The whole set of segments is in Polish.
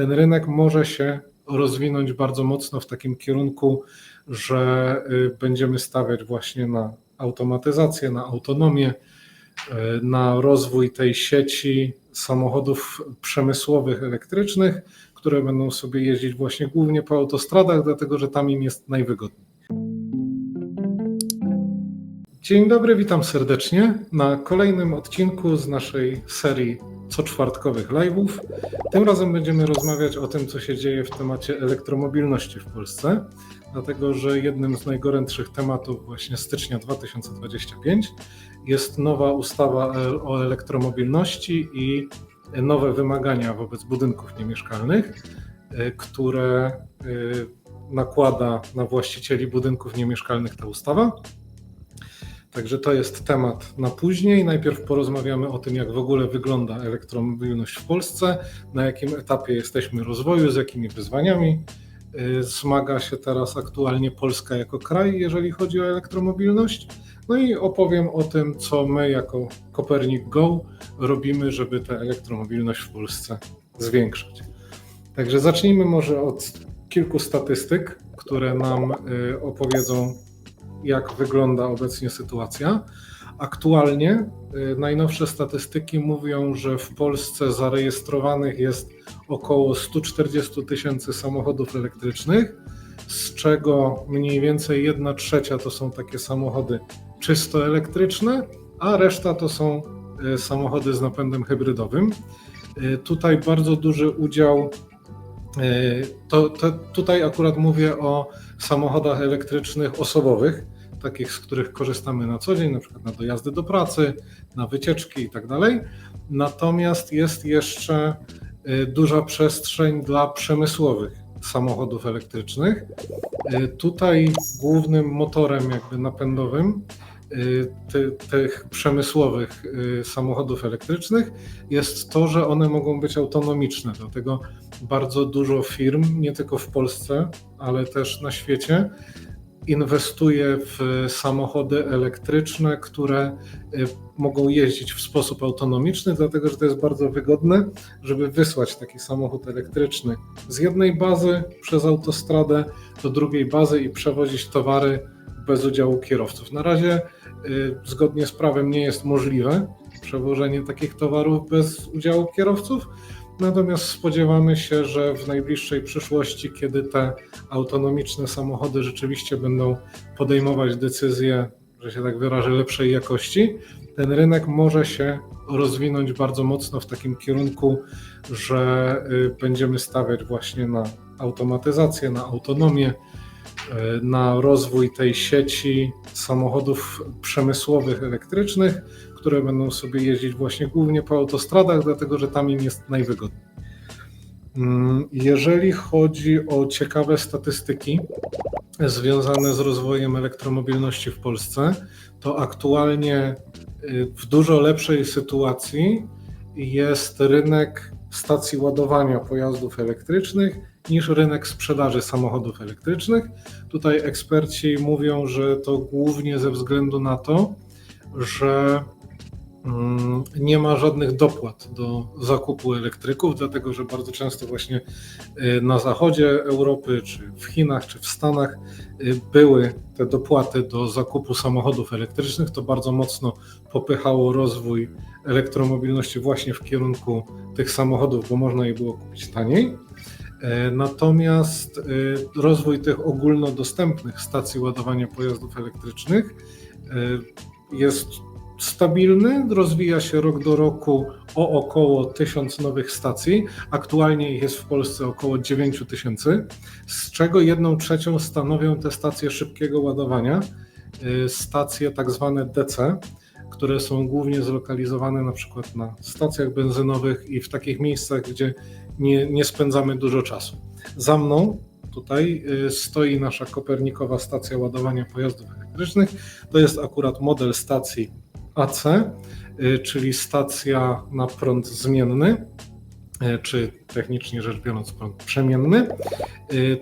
ten rynek może się rozwinąć bardzo mocno w takim kierunku, że y, będziemy stawiać właśnie na automatyzację, na autonomię, y, na rozwój tej sieci samochodów przemysłowych elektrycznych, które będą sobie jeździć właśnie głównie po autostradach, dlatego że tam im jest najwygodniej. Dzień dobry, witam serdecznie na kolejnym odcinku z naszej serii co czwartkowych live'ów. Tym razem będziemy rozmawiać o tym, co się dzieje w temacie elektromobilności w Polsce, dlatego że jednym z najgorętszych tematów właśnie stycznia 2025 jest nowa ustawa o elektromobilności i nowe wymagania wobec budynków niemieszkalnych, które nakłada na właścicieli budynków niemieszkalnych ta ustawa. Także to jest temat na później. Najpierw porozmawiamy o tym, jak w ogóle wygląda elektromobilność w Polsce, na jakim etapie jesteśmy rozwoju, z jakimi wyzwaniami y, zmaga się teraz aktualnie Polska jako kraj, jeżeli chodzi o elektromobilność. No i opowiem o tym, co my jako Kopernik Go robimy, żeby tę elektromobilność w Polsce zwiększać. Także zacznijmy może od kilku statystyk, które nam y, opowiedzą jak wygląda obecnie sytuacja. Aktualnie y, najnowsze statystyki mówią, że w Polsce zarejestrowanych jest około 140 tysięcy samochodów elektrycznych, z czego mniej więcej 1 trzecia to są takie samochody czysto elektryczne, a reszta to są y, samochody z napędem hybrydowym. Y, tutaj bardzo duży udział, to, to tutaj akurat mówię o samochodach elektrycznych osobowych, takich, z których korzystamy na co dzień, na przykład na dojazdy do pracy, na wycieczki i tak dalej. Natomiast jest jeszcze y, duża przestrzeń dla przemysłowych samochodów elektrycznych. Y, tutaj głównym motorem jakby napędowym y, ty, tych przemysłowych samochodów elektrycznych jest to, że one mogą być autonomiczne. Dlatego bardzo dużo firm, nie tylko w Polsce, ale też na świecie, inwestuje w samochody elektryczne, które y, mogą jeździć w sposób autonomiczny, dlatego że to jest bardzo wygodne, żeby wysłać taki samochód elektryczny z jednej bazy przez autostradę do drugiej bazy i przewozić towary bez udziału kierowców. Na razie y, zgodnie z prawem nie jest możliwe przewożenie takich towarów bez udziału kierowców. Natomiast spodziewamy się, że w najbliższej przyszłości, kiedy te autonomiczne samochody rzeczywiście będą podejmować decyzje, że się tak wyrażę, lepszej jakości, ten rynek może się rozwinąć bardzo mocno w takim kierunku, że y, będziemy stawiać właśnie na automatyzację, na autonomię, na rozwój tej sieci samochodów przemysłowych elektrycznych, które będą sobie jeździć właśnie głównie po autostradach, dlatego że tam im jest najwygodniej. Mm, jeżeli chodzi o ciekawe statystyki związane z rozwojem elektromobilności w Polsce, to aktualnie y, w dużo lepszej sytuacji jest rynek stacji ładowania pojazdów elektrycznych niż rynek sprzedaży samochodów elektrycznych. Tutaj eksperci mówią, że to głównie ze względu na to, że Mm, nie ma żadnych dopłat do zakupu elektryków, dlatego że bardzo często właśnie y, na zachodzie Europy, czy w Chinach, czy w Stanach y, były te dopłaty do zakupu samochodów elektrycznych. To bardzo mocno popychało rozwój elektromobilności właśnie w kierunku tych samochodów, bo można je było kupić taniej. E, natomiast y, rozwój tych ogólnodostępnych stacji ładowania pojazdów elektrycznych jest stabilny, rozwija się rok do roku o około 1000 nowych stacji. Aktualnie jest w Polsce około 9 tysięcy, z czego jedną trzecią stanowią te stacje szybkiego ładowania, stacje tak zwane DC, które są głównie zlokalizowane na przykład na stacjach benzynowych i w takich miejscach, gdzie nie, nie spędzamy dużo czasu. Za mną tutaj y, stoi nasza Kopernikowa stacja ładowania pojazdów elektrycznych. To jest akurat model stacji AC, y, czyli stacja na prąd zmienny, y, czy technicznie rzecz biorąc prąd przemienny.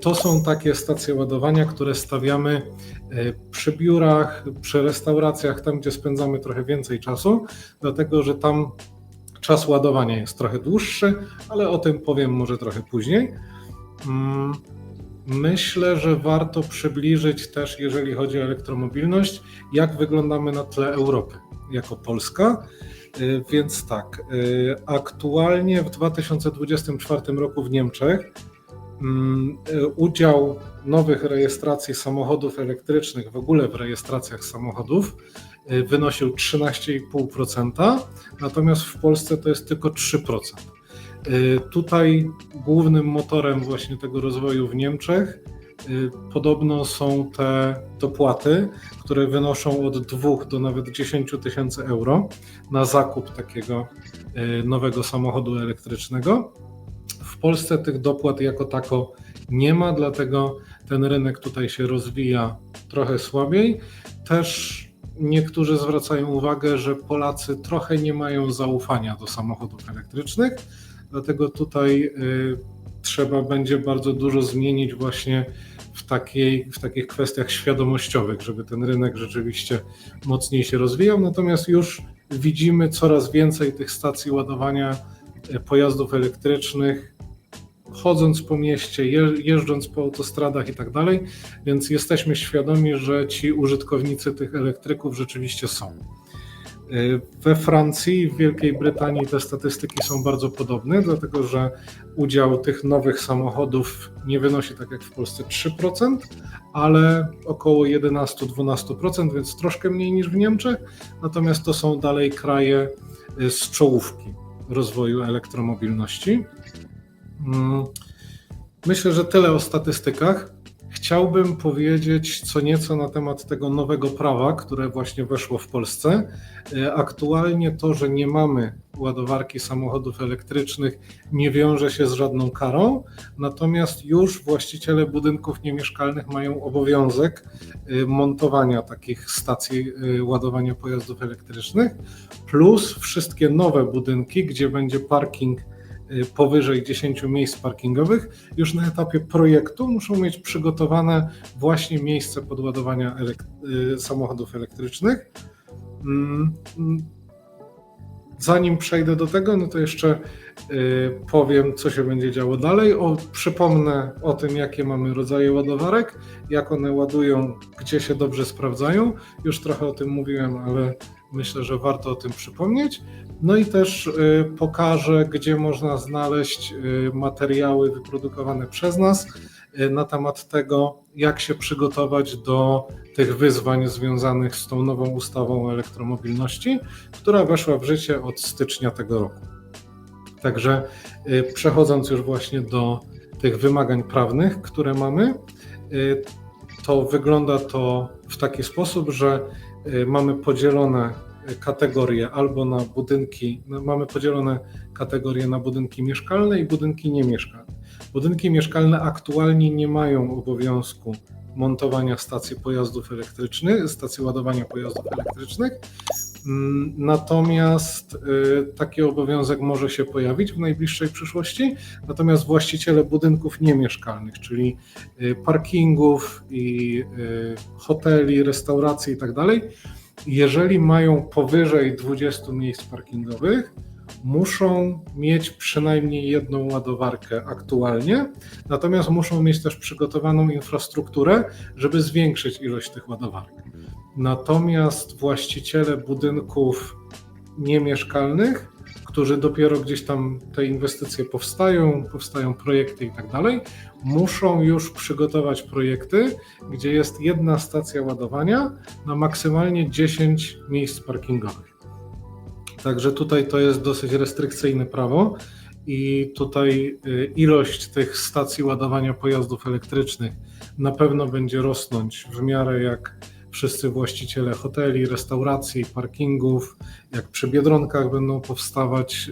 To są takie stacje ładowania, które stawiamy przy biurach, przy restauracjach, tam gdzie spędzamy trochę więcej czasu, dlatego że tam czas ładowania jest trochę dłuższy, ale o tym powiem może trochę później. Mm, Myślę, że warto przybliżyć też, jeżeli chodzi o elektromobilność, jak wyglądamy na tle Europy jako Polska. Y, Więc tak, y, aktualnie w 2024 roku w Niemczech mm, y, udział nowych rejestracji samochodów elektrycznych, w ogóle w rejestracjach samochodów, wynosił 13,5%, natomiast w Polsce to jest tylko 3%. Y, Tutaj głównym motorem właśnie tego rozwoju w Niemczech y, podobno są te dopłaty, które wynoszą od 2 do nawet 10 tysięcy euro na zakup takiego y, nowego samochodu elektrycznego. W Polsce tych dopłat jako tako nie ma, dlatego ten rynek tutaj się rozwija trochę słabiej. Też niektórzy zwracają uwagę, że Polacy trochę nie mają zaufania do samochodów elektrycznych, dlatego tutaj y, trzeba będzie bardzo dużo zmienić właśnie w, takiej, w takich kwestiach świadomościowych, żeby ten rynek rzeczywiście mocniej się rozwijał. Natomiast już widzimy coraz więcej tych stacji ładowania y, pojazdów elektrycznych, chodząc po mieście, je- jeżdżąc po autostradach i tak dalej, więc jesteśmy świadomi, że ci użytkownicy tych elektryków rzeczywiście są. Y, We Francji w Wielkiej Brytanii te statystyki są bardzo podobne, dlatego że udział tych nowych samochodów nie wynosi tak jak w Polsce 3%, ale około 11-12%, więc troszkę mniej niż w Niemczech. Natomiast to są dalej kraje y, z czołówki rozwoju elektromobilności. Mm, Myślę, że tyle o statystykach. Chciałbym powiedzieć co nieco na temat tego nowego prawa, które właśnie weszło w Polsce. E, Aktualnie to, że nie mamy ładowarki samochodów elektrycznych, nie wiąże się z żadną karą, natomiast już właściciele budynków niemieszkalnych mają obowiązek e, montowania takich stacji e, ładowania pojazdów elektrycznych, plus wszystkie nowe budynki, gdzie będzie parking powyżej 10 miejsc parkingowych, już na etapie projektu muszą mieć przygotowane właśnie miejsce podładowania y, samochodów elektrycznych. Mm. Zanim przejdę do tego, no to jeszcze y, powiem, co się będzie działo dalej. O, przypomnę o tym, jakie mamy rodzaje ładowarek, jak one ładują, gdzie się dobrze sprawdzają. Już trochę o tym mówiłem, ale myślę, że warto o tym przypomnieć. No i też y, pokażę, gdzie można znaleźć y, materiały wyprodukowane przez nas y, na temat tego, jak się przygotować do tych wyzwań związanych z tą nową ustawą o elektromobilności, która weszła w życie od stycznia tego roku. Także przechodząc już właśnie do tych wymagań prawnych, które mamy, to wygląda to w taki sposób, że mamy podzielone kategorie albo na budynki, mamy podzielone kategorie na budynki mieszkalne i budynki niemieszkalne. Budynki mieszkalne aktualnie nie mają obowiązku montowania stacji pojazdów elektrycznych, stacji ładowania pojazdów elektrycznych. Natomiast y, taki obowiązek może się pojawić w najbliższej przyszłości. Natomiast właściciele budynków niemieszkalnych, czyli y, parkingów i y, hoteli, restauracji i tak jeżeli mają powyżej 20 miejsc parkingowych, muszą mieć przynajmniej jedną ładowarkę aktualnie, natomiast muszą mieć też przygotowaną infrastrukturę, żeby zwiększyć ilość tych ładowarek. Natomiast właściciele budynków niemieszkalnych, którzy dopiero gdzieś tam te inwestycje powstają, powstają projekty i tak dalej, muszą już przygotować projekty, gdzie jest jedna stacja ładowania na maksymalnie 10 miejsc parkingowych. Także tutaj to jest dosyć restrykcyjne prawo i tutaj y, ilość tych stacji ładowania pojazdów elektrycznych na pewno będzie rosnąć w miarę jak wszyscy właściciele hoteli, restauracji, parkingów, jak przy Biedronkach będą powstawać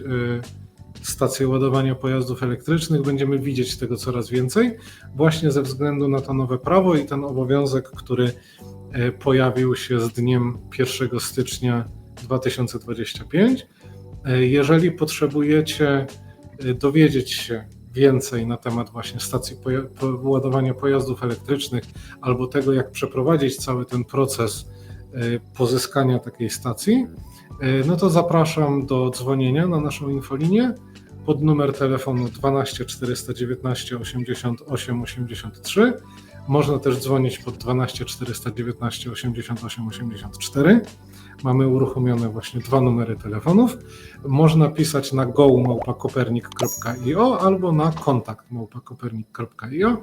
y, stacje ładowania pojazdów elektrycznych, będziemy widzieć tego coraz więcej, właśnie ze względu na to nowe prawo i ten obowiązek, który y, pojawił się z dniem 1 stycznia 2025. E, Jeżeli potrzebujecie dowiedzieć się więcej na temat właśnie stacji ładowania pojazdów elektrycznych albo tego, jak przeprowadzić cały ten proces e, pozyskania takiej stacji, no to zapraszam do dzwonienia na naszą infolinię pod numer telefonu 12 419 88 83. Można też dzwonić pod 12 419 88 84. Mamy uruchomione właśnie dwa numery telefonów. Można pisać na go.kopernik.io albo na kontakt małpakopernik.io,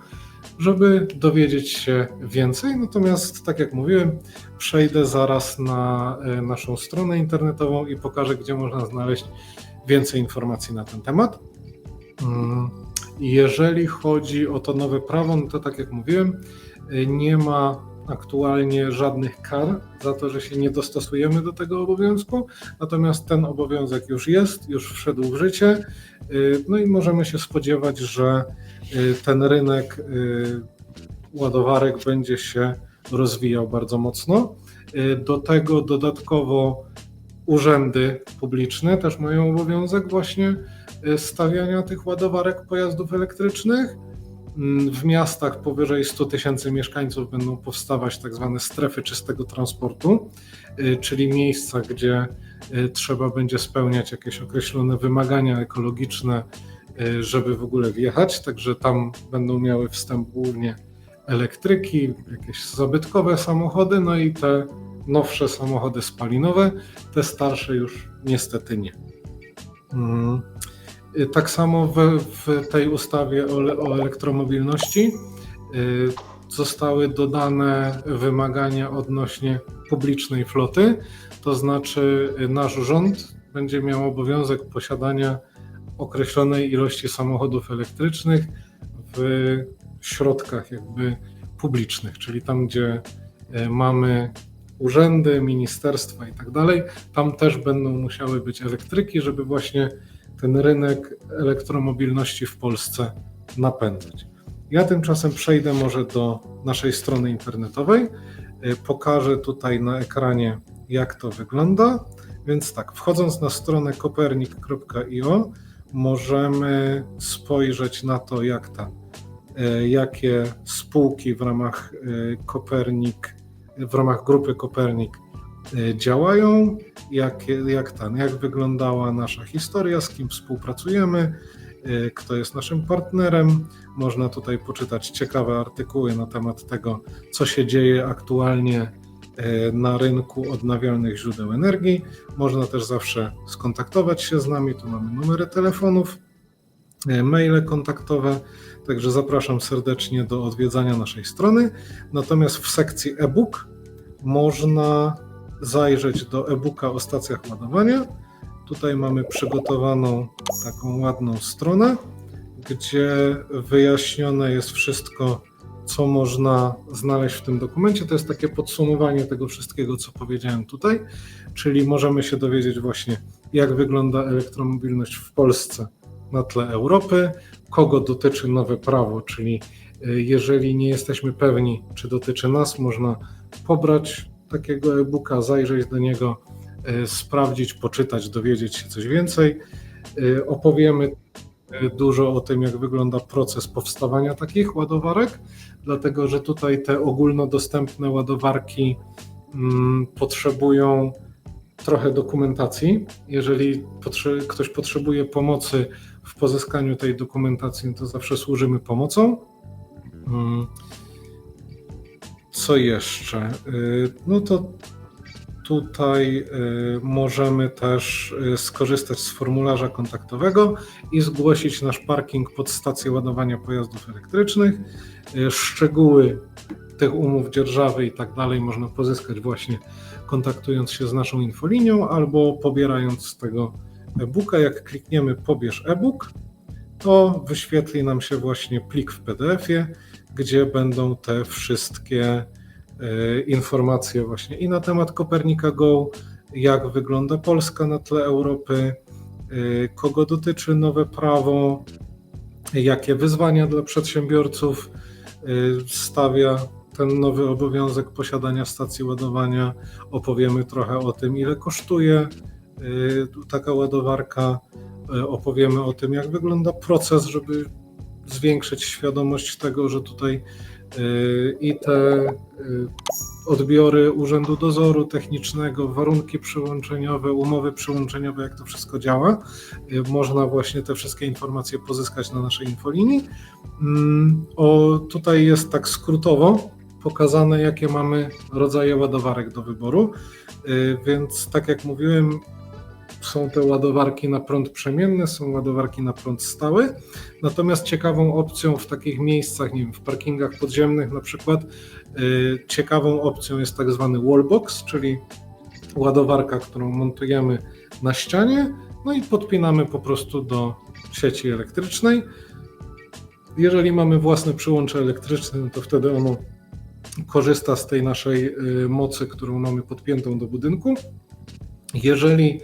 żeby dowiedzieć się więcej. Natomiast, tak jak mówiłem, przejdę zaraz na e, naszą stronę internetową i pokażę, gdzie można znaleźć więcej informacji na ten temat. Mm, Jeżeli chodzi o to nowe prawo, no to tak jak mówiłem, nie ma aktualnie żadnych kar za to, że się nie dostosujemy do tego obowiązku, natomiast ten obowiązek już jest, już wszedł w życie, y, no i możemy się spodziewać, że y, ten rynek y, ładowarek będzie się rozwijał bardzo mocno. Do tego dodatkowo urzędy publiczne też mają obowiązek właśnie stawiania tych ładowarek pojazdów elektrycznych. Mm, W miastach powyżej 100 tysięcy mieszkańców będą powstawać tak zwane strefy czystego transportu, y, czyli miejsca, gdzie y, trzeba będzie spełniać jakieś określone wymagania ekologiczne, y, żeby w ogóle wjechać. Także tam będą miały wstęp głównie elektryki, jakieś zabytkowe samochody, no i te nowsze samochody spalinowe, te starsze już niestety nie. Mm. Y, Tak samo w, w tej ustawie o, o elektromobilności y, zostały dodane wymagania odnośnie publicznej floty, to znaczy y, nasz rząd będzie miał obowiązek posiadania określonej ilości samochodów elektrycznych w środkach jakby publicznych, czyli tam, gdzie mamy urzędy, ministerstwa i tak dalej, tam też będą musiały być elektryki, żeby właśnie ten rynek elektromobilności w Polsce napędzać. Ja tymczasem przejdę może do naszej strony internetowej. Y, Pokażę tutaj na ekranie, jak to wygląda. Więc tak, wchodząc na stronę kopernik.io, możemy spojrzeć na to, jak tam, y, jakie spółki w ramach y, Kopernik, w ramach grupy Kopernik działają, jak, jak, ten, jak wyglądała nasza historia, z kim współpracujemy, y, kto jest naszym partnerem. Można tutaj poczytać ciekawe artykuły na temat tego, co się dzieje aktualnie y, na rynku odnawialnych źródeł energii. Można też zawsze skontaktować się z nami. Tu mamy numery telefonów, y, maile kontaktowe. Także zapraszam serdecznie do odwiedzania naszej strony. Natomiast w sekcji e-book można zajrzeć do e-booka o stacjach ładowania. Tutaj mamy przygotowaną taką ładną stronę, gdzie wyjaśnione jest wszystko, co można znaleźć w tym dokumencie. To jest takie podsumowanie tego wszystkiego, co powiedziałem tutaj, czyli możemy się dowiedzieć właśnie, jak wygląda elektromobilność w Polsce na tle Europy, kogo dotyczy nowe prawo, czyli y, jeżeli nie jesteśmy pewni, czy dotyczy nas, można pobrać takiego e-booka, zajrzeć do niego, y, sprawdzić, poczytać, dowiedzieć się coś więcej. Y, Opowiemy y, dużo o tym, jak wygląda proces powstawania takich ładowarek, dlatego że tutaj te ogólnodostępne ładowarki mm, potrzebują trochę dokumentacji. Jeżeli ktoś potrzebuje pomocy w pozyskaniu tej dokumentacji, to zawsze służymy pomocą. Mm. Co jeszcze? Y, No to tutaj y, możemy też y, skorzystać z formularza kontaktowego i zgłosić nasz parking pod stację ładowania pojazdów elektrycznych. Szczegóły tych umów dzierżawy i tak dalej można pozyskać właśnie kontaktując się z naszą infolinią albo pobierając z tego e-booka. Jak klikniemy pobierz e-book, to wyświetli nam się właśnie plik w PDF-ie, gdzie będą te wszystkie e, informacje właśnie i na temat Kopernika Go, jak wygląda Polska na tle Europy, e, kogo dotyczy nowe prawo, jakie wyzwania dla przedsiębiorców e, stawia ten nowy obowiązek posiadania stacji ładowania. Opowiemy trochę o tym, ile kosztuje taka ładowarka. Opowiemy o tym, jak wygląda proces, żeby zwiększyć świadomość tego, że tutaj y, i te y, odbiory Urzędu Dozoru Technicznego, warunki przyłączeniowe, umowy przyłączeniowe, jak to wszystko działa. Y, Można właśnie te wszystkie informacje pozyskać na naszej infolinii. Mm, O, tutaj jest tak skrótowo pokazane, jakie mamy rodzaje ładowarek do wyboru. Więc tak jak mówiłem, są te ładowarki na prąd przemienny, są ładowarki na prąd stały. Natomiast ciekawą opcją w takich miejscach, nie wiem, w parkingach podziemnych na przykład, y, ciekawą opcją jest tak zwany wallbox, czyli ładowarka, którą montujemy na ścianie, no i podpinamy po prostu do sieci elektrycznej. Jeżeli mamy własne przyłącze elektryczne, no to wtedy ono korzysta z tej naszej y, mocy, którą mamy podpiętą do budynku. Jeżeli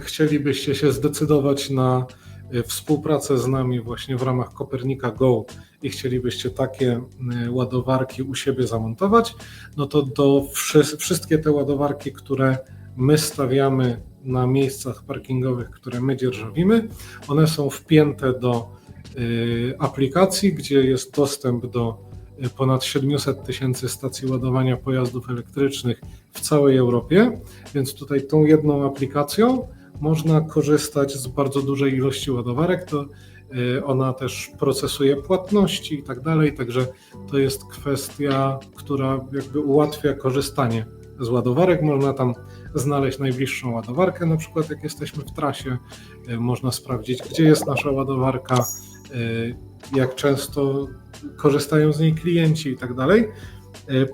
chcielibyście się zdecydować na y, współpracę z nami właśnie w ramach Kopernika Go i chcielibyście takie y, ładowarki u siebie zamontować, no to do wszy- wszystkie te ładowarki, które my stawiamy na miejscach parkingowych, które my dzierżawimy, one są wpięte do y, aplikacji, gdzie jest dostęp do ponad 700 tysięcy stacji ładowania pojazdów elektrycznych w całej Europie, więc tutaj tą jedną aplikacją można korzystać z bardzo dużej ilości ładowarek. To y, ona też procesuje płatności i tak dalej, także to jest kwestia, która jakby ułatwia korzystanie z ładowarek. Można tam znaleźć najbliższą ładowarkę, na przykład jak jesteśmy w trasie, y, można sprawdzić, gdzie jest nasza ładowarka, y, jak często korzystają z niej klienci i tak dalej.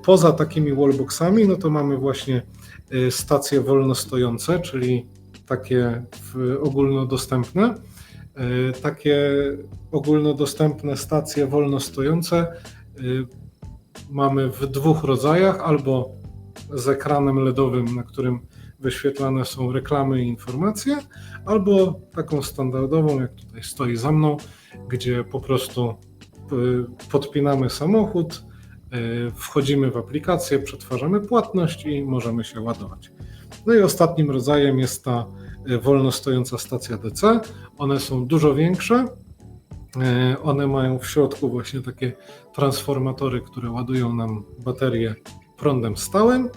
Poza takimi wallboxami, no to mamy właśnie stacje wolnostojące, czyli takie ogólnodostępne. Y, Takie ogólnodostępne stacje wolnostojące y, mamy w dwóch rodzajach, albo z ekranem LEDowym, na którym wyświetlane są reklamy i informacje, albo taką standardową, jak tutaj stoi za mną, gdzie po prostu y, podpinamy samochód, wchodzimy w aplikację, przetwarzamy płatność i możemy się ładować. No i ostatnim rodzajem jest ta y, wolno stojąca stacja DC. One są dużo większe. Y, One mają w środku właśnie takie transformatory, które ładują nam baterie prądem stałym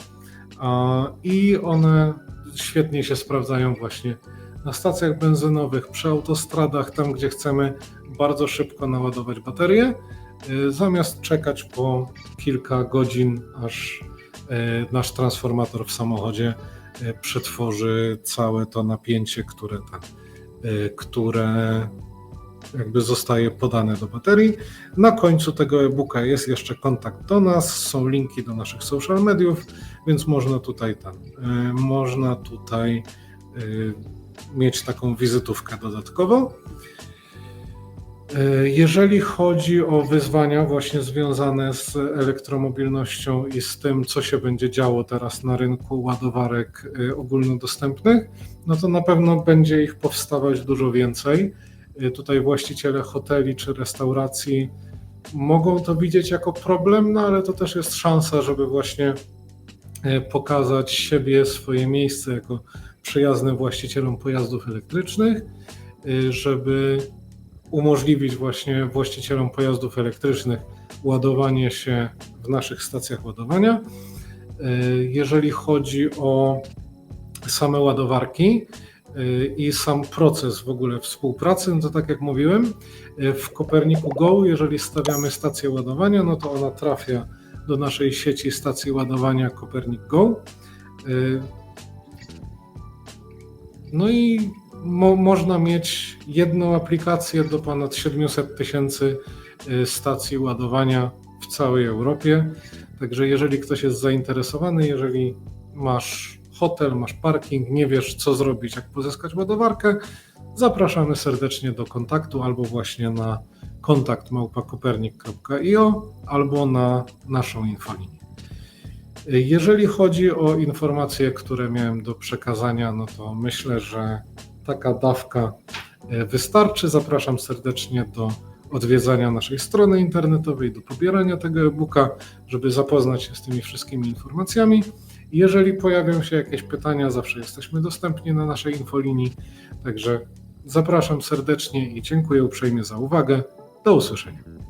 i one świetnie się sprawdzają właśnie na stacjach benzynowych, przy autostradach, tam gdzie chcemy bardzo szybko naładować baterię, y, zamiast czekać po kilka godzin, aż nasz transformator w samochodzie przetworzy całe to napięcie, które, ta, y, które jakby zostaje podane do baterii. Na końcu tego e-booka jest jeszcze kontakt do nas, są linki do naszych social mediów, więc można tutaj tam, y, można tutaj mieć taką wizytówkę dodatkowo. Y, Jeżeli chodzi o wyzwania właśnie związane z elektromobilnością i z tym, co się będzie działo teraz na rynku ładowarek y, ogólnodostępnych, no to na pewno będzie ich powstawać dużo więcej. Y, Tutaj właściciele hoteli czy restauracji mogą to widzieć jako problem, no ale to też jest szansa, żeby właśnie pokazać siebie, swoje miejsce jako przyjaznym właścicielom pojazdów elektrycznych, żeby umożliwić właśnie właścicielom pojazdów elektrycznych ładowanie się w naszych stacjach ładowania. Y, Jeżeli chodzi o same ładowarki y, i sam proces w ogóle współpracy, no to tak jak mówiłem, y, w Koperniku Go, jeżeli stawiamy stację ładowania, no to ona trafia do naszej sieci stacji ładowania Kopernik Go. No i mo można mieć jedną aplikację do ponad 700 tysięcy y, stacji ładowania w całej Europie. Także jeżeli ktoś jest zainteresowany, jeżeli masz hotel, masz parking, nie wiesz co zrobić, jak pozyskać ładowarkę, zapraszamy serdecznie do kontaktu albo właśnie na kontakt małpakopernik.io albo na naszą infolinię. Jeżeli chodzi o informacje, które miałem do przekazania, no to myślę, że taka dawka e, wystarczy. Zapraszam serdecznie do odwiedzania naszej strony internetowej, do pobierania tego e-booka, żeby zapoznać się z tymi wszystkimi informacjami. Jeżeli pojawią się jakieś pytania, zawsze jesteśmy dostępni na naszej infolinii. Także zapraszam serdecznie i dziękuję uprzejmie za uwagę. Do usłyszenia.